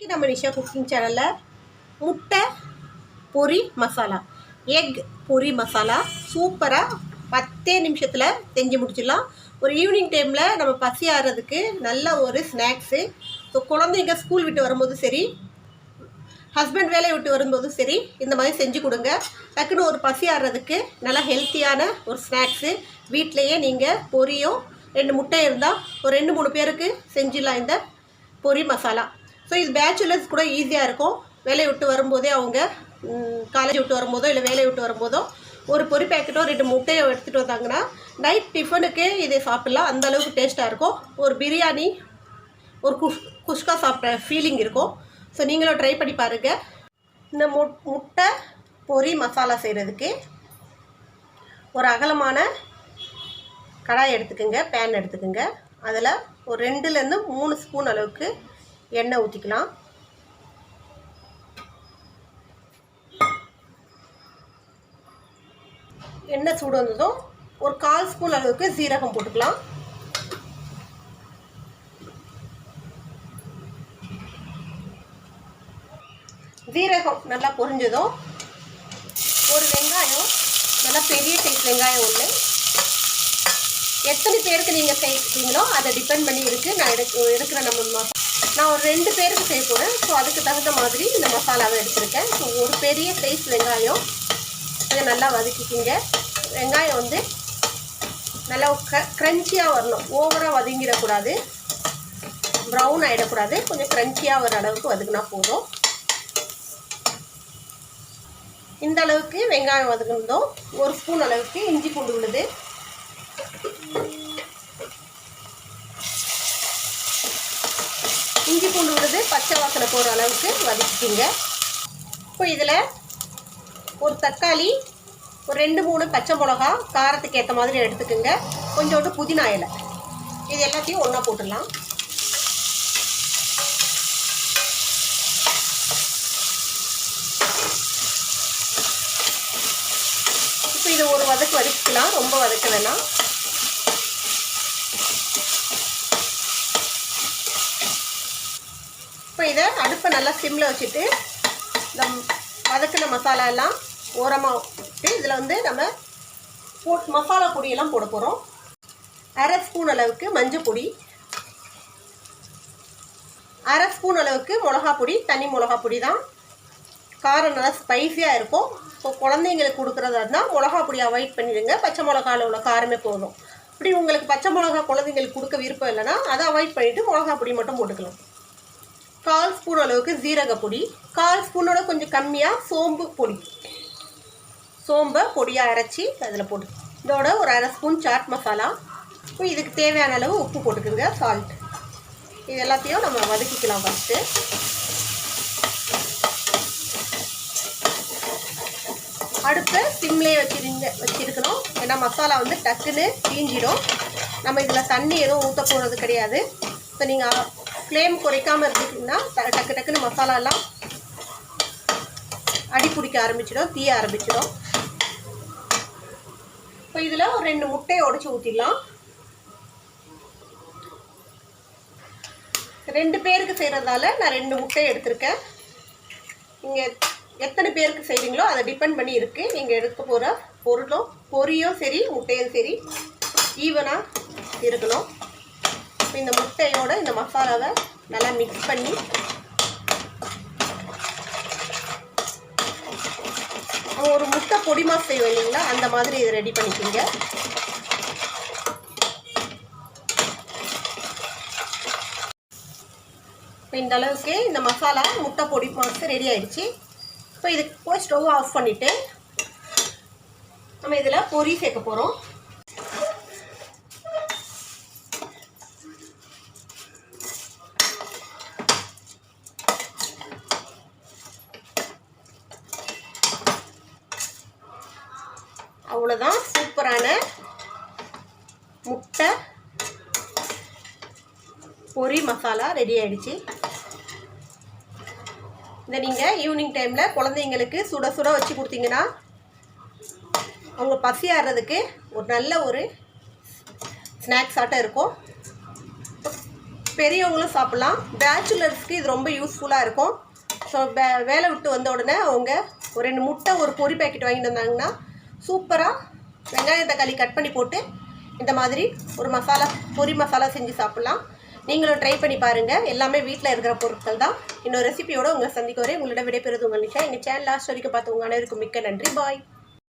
இன்றைக்கி நம்ம நிஷா குக்கிங் சேனலில் முட்டை பொரி மசாலா. எக் பொரி மசாலா. சூப்பராக பத்தே நிமிஷத்தில் செஞ்சு முடிச்சிடலாம். ஒரு ஈவினிங் டைமில் நம்ம பசி ஆடுறதுக்கு நல்ல ஒரு ஸ்நாக்ஸு ஸோ குழந்தைங்க ஸ்கூல் விட்டு வரும்போது சரி ஹஸ்பண்ட் வேலையை விட்டு வரும்போதும் சரி இந்த மாதிரி செஞ்சு கொடுங்க. டக்குன்னு ஒரு பசி ஆடுறதுக்கு நல்லா ஹெல்த்தியான ஒரு ஸ்நாக்ஸு வீட்டிலையே நீங்கள் பொரியும் ரெண்டு முட்டை இருந்தால் ஒரு ரெண்டு மூணு பேருக்கு செஞ்சிடலாம் இந்த பொரி மசாலா. ஸோ இது பேச்சுலர்ஸ் கூட ஈஸியாக இருக்கும். வேலையை விட்டு வரும்போதே அவங்க காலேஜ் விட்டு வரும்போதோ இல்லை வேலையை விட்டு வரும்போதோ ஒரு பொரி பேக்கெட்டோ ரெண்டு முட்டையோ எடுத்துகிட்டு வந்தாங்கன்னா நைட் டிஃபனுக்கே இதை சாப்பிட்லாம். அந்த அளவுக்கு டேஸ்ட்டாக இருக்கும். ஒரு பிரியாணி ஒரு குஷ் குஷ்கா சாப்பிட்ட ஃபீலிங் இருக்கும். ஸோ நீங்களும் ட்ரை பண்ணி பாருங்கள் இந்த மு முட்டை பொரி மசாலா செய்கிறதுக்கு ஒரு அகலமான கடாய் எடுத்துக்கோங்க பேன் எடுத்துக்கோங்க. அதில் ஒரு ரெண்டுலேருந்து மூணு ஸ்பூன் அளவுக்கு எண்ணெய் ஊற்றிக்கலாம் எண்ணெய் சூடு வந்ததும் ஒரு கால் ஸ்பூன் அளவுக்கு சீரகம் போட்டுக்கலாம். ஜீரகம் நல்லா பொரிஞ்சதும் ஒரு வெங்காயம் நல்லா பெரிய சைஸ் வெங்காயம் ஒன்று எத்தனை பேருக்கு நீங்கள் செய்கிறீங்களோ அதை டிபெண்ட் பண்ணி இருக்குது நான் எடுக்க எடுக்கிற நம்ம நான் ஒரு ரெண்டு பேருக்கு செய்ய போகிறேன் ஸோ அதுக்கு தகுந்த மாதிரி இந்த மசாலாவை எடுத்திருக்கேன். ஸோ ஒரு பெரிய சைஸ் வெங்காயம். இதை நல்லா வதக்கிக்கிங்க. வெங்காயம் வந்து நல்லா க க்ரன்ச்சியாக வரணும். ஓவராக வதங்கிடக்கூடாது. ப்ரௌன் ஆகிடக்கூடாது கொஞ்சம் க்ரன்ச்சியாக வர அளவுக்கு வதக்குனா போதும். இந்த அளவுக்கு வெங்காயம் வதக்குனதும் ஒரு ஸ்பூன் அளவுக்கு இஞ்சி பூண்டு விழுது இஞ்சி பூண்டு விழுது பச்சை வாசனை போகிற அளவுக்கு வதக்கிக்கிங்க. இப்போ இதில் ஒரு தக்காளி ஒரு ரெண்டு மூணு பச்சை மிளகா காரத்துக்கு ஏற்ற மாதிரி எடுத்துக்கோங்க. கொஞ்சோண்டு புதினா இலை. இது எல்லாத்தையும் ஒன்றா போட்டுடலாம். இப்போ இது ஒரு வதக்கு வதக்கிக்கலாம். ரொம்ப வதக்க வேணாம். இப்போ இதை அடுப்பை நல்லா சிம்மில் வச்சுட்டு இந்த வதக்கின மசாலா எல்லாம் ஓரமாக விட்டு இதில் வந்து நம்ம போ மசாலா பொடியெல்லாம் போட போகிறோம் அரை ஸ்பூன் அளவுக்கு மஞ்சள் பொடி அரை ஸ்பூன் அளவுக்கு மிளகா பொடி தனி மிளகா பொடி தான். காரம் நல்லா ஸ்பைஸியாக இருக்கும். இப்போ குழந்தைங்களுக்கு கொடுக்குறதா இருந்தால் மிளகா பொடி அவாய்ட் பண்ணிடுங்க. பச்சை மிளகாவில் உள்ள காரமே போதும். இப்படி உங்களுக்கு பச்சை மிளகா குழந்தைங்களுக்கு கொடுக்க விருப்பம் இல்லைன்னா அதை அவாய்ட் பண்ணிவிட்டு மிளகா பொடி மட்டும் போட்டுக்கலாம். கால் ஸ்பூன் அளவுக்கு ஜீரக பொடி கால் ஸ்பூனோட கொஞ்சம் கம்மியாக சோம்பு பொடி. சோம்பை பொடியாக அரைச்சி அதில் போட்டு இதோட ஒரு அரை ஸ்பூன் சாட் மசாலா. இதுக்கு தேவையான அளவு உப்பு போட்டுக்குங்க சால்ட் இது எல்லாத்தையும் நம்ம வதக்கிக்கலாம் ஃபஸ்ட்டு அடுப்பை சிம்லேயே வச்சிருங்க வச்சுருக்கணும். ஏன்னா மசாலா வந்து டக்குன்னு தீஞ்சிடும். நம்ம இதில் தண்ணி எதுவும் ஊற்ற போகிறது கிடையாது. இப்போ நீங்கள் ஃப்ளேம் குறைக்காமல் இருந்துட்டிங்கன்னா டக்கு டக்குன்னு மசாலாலாம் அடி பிடிக்க ஆரம்பிச்சிடும் தீய ஆரம்பிச்சிடும். இப்போ இதில் ஒரு ரெண்டு முட்டையை உடச்சி ஊற்றிடலாம் ரெண்டு பேருக்கு செய்கிறதால நான் ரெண்டு முட்டையை எடுத்திருக்கேன். நீங்கள் எத்தனை பேருக்கு செய்கிறீங்களோ அதை டிபெண்ட் பண்ணி இருக்குது நீங்கள் எடுக்க போகிற பொருளும் பொரியும் சரி முட்டையும் சரி ஈவனாக இருக்கணும். இப்போ இந்த முட்டையோட இந்த மசாலாவை நல்லா மிக்ஸ் பண்ணி ஒரு முட்டை பொடி செய்வோம் இல்லைங்களா? அந்த மாதிரி இதை ரெடி பண்ணிக்கிங்க. இப்போ இந்த அளவுக்கு இந்த மசாலா முட்டை பொடி மாசு ரெடி ஆயிடுச்சு. இப்போ இதுக்கு போய் ஸ்டவ் ஆஃப் பண்ணிவிட்டு நம்ம இதில் பொரி சேர்க்க போகிறோம் அவ்வளோதான் சூப்பரான முட்டை பொரி மசாலா ரெடி ஆகிடுச்சு இதை நீங்கள் ஈவினிங் டைமில் குழந்தைங்களுக்கு சுட சுட வச்சு கொடுத்தீங்கன்னா அவங்க பசி ஆடுறதுக்கு ஒரு நல்ல ஒரு ஸ்நாக்ஸ் ஆட்டம் இருக்கும். பெரியவங்களும் சாப்பிட்லாம். பேச்சுலர்ஸ்க்கு இது ரொம்ப யூஸ்ஃபுல்லாக இருக்கும். ஸோ வேலை விட்டு வந்த உடனே அவங்க ஒரு ரெண்டு முட்டை ஒரு பொரி பேக்கெட் வாங்கிட்டு வந்தாங்கன்னா சூப்பராக வெங்காயம் தக்காளி கட் பண்ணி போட்டு இந்த மாதிரி ஒரு மசாலா பொரி மசாலா செஞ்சு சாப்பிட்லாம். நீங்களும் ட்ரை பண்ணி பாருங்கள் எல்லாமே வீட்டில் இருக்கிற பொருட்கள் தான். இன்னொரு ரெசிபியோடு உங்களை சந்திக்க வரேன். உங்களிடம் விடைபெறுது உங்கள் நிஷா. எங்கள் சேனல் லாஸ்ட் வரைக்கும் பார்த்து உங்கள் அனைவருக்கும் மிக்க நன்றி. பாய்